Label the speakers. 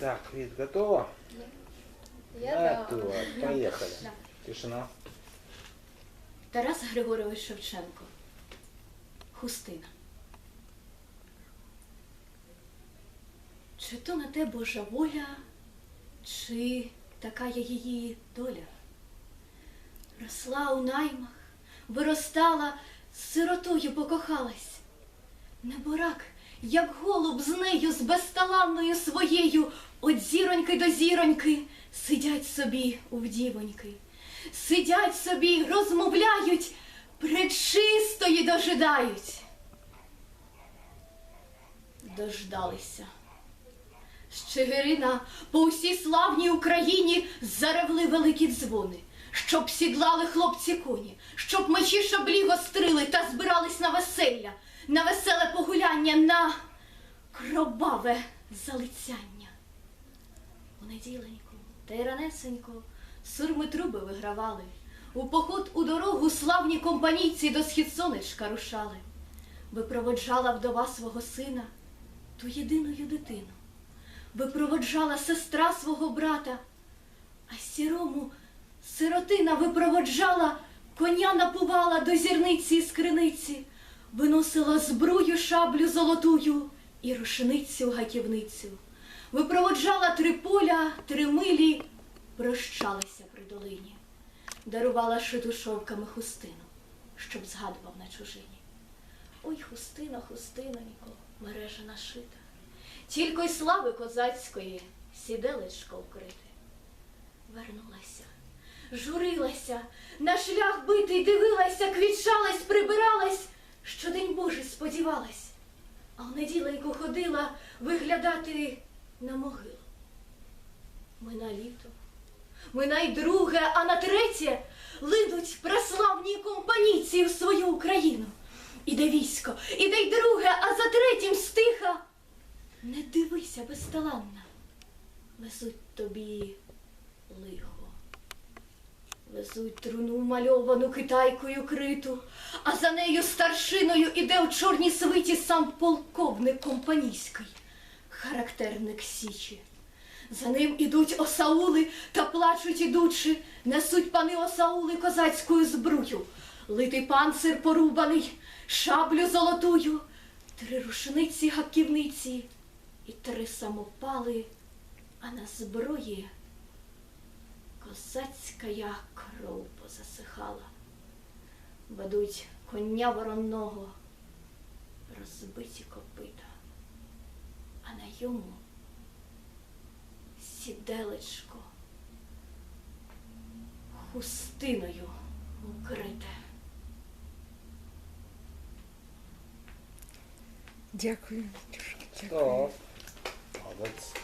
Speaker 1: Так, Вид, готова?
Speaker 2: Я да.
Speaker 1: Поехали.
Speaker 2: Да.
Speaker 1: Тишина.
Speaker 3: Тарас Григорович Шевченко. Хустина. Чи то на те Божа воля, чи така є її доля? Росла у наймах, виростала, з сиротою покохалась. Неборак, як голуб з нею, з безталанною своєю, от зіроньки до зіроньки, сидять собі у вдівоньки. Сидять собі, розмовляють, пречистої дожидають. Дождалися. З Чигирина по усій славній Україні заревли великі дзвони, щоб сідлали хлопці коні, щоб мечі шаблі гострили та збирались на веселля, на веселе погуляння, на кроваве залицяння. У неділеньку та й ранесенько сурми труби вигравали. У поход у дорогу славні компанійці до схід сонечка рушали. Випроводжала вдова свого сина, ту єдиною дитину. Випроводжала сестра свого брата, а сірому сиротина випроводжала, коня напувала до зірниці і скриниці, виносила збрую шаблю золотую і рушницю гаківницю. Випроводжала три поля, три милі, прощалася при долині, дарувала шиту шовками хустину, щоб згадував на чужині. Ой, хустина, хустинонько, мережа нашита, тільки й слави козацької сіделечко вкрите. Вернулася, журилася, на шлях битий дивилася, квітчалась, прибиралась, що день Божий сподівалась, а в неділеньку ходила виглядати на могилу. Мина літо, мина й друге, а на третє линуть преславні компанійці в свою Україну. Іде військо, іде й друге, а за третім стиха. Не дивися безталанна, везуть тобі лихо. Везуть труну мальовану китайкою криту, а за нею старшиною іде у чорній свиті сам полковник компанійський, характерник Січі. За ним ідуть осаули та плачуть ідучи, несуть пани осаули козацькою збрую, литий панцир порубаний, шаблю золотую, три рушниці гаківниці і три самопали, а на зброї козацька я кров позасихала. Ведуть коня воронного, розбиті копита, а на йому сіделечко хустиною укрите.
Speaker 4: Дякую. Дякую.
Speaker 1: Молодцы.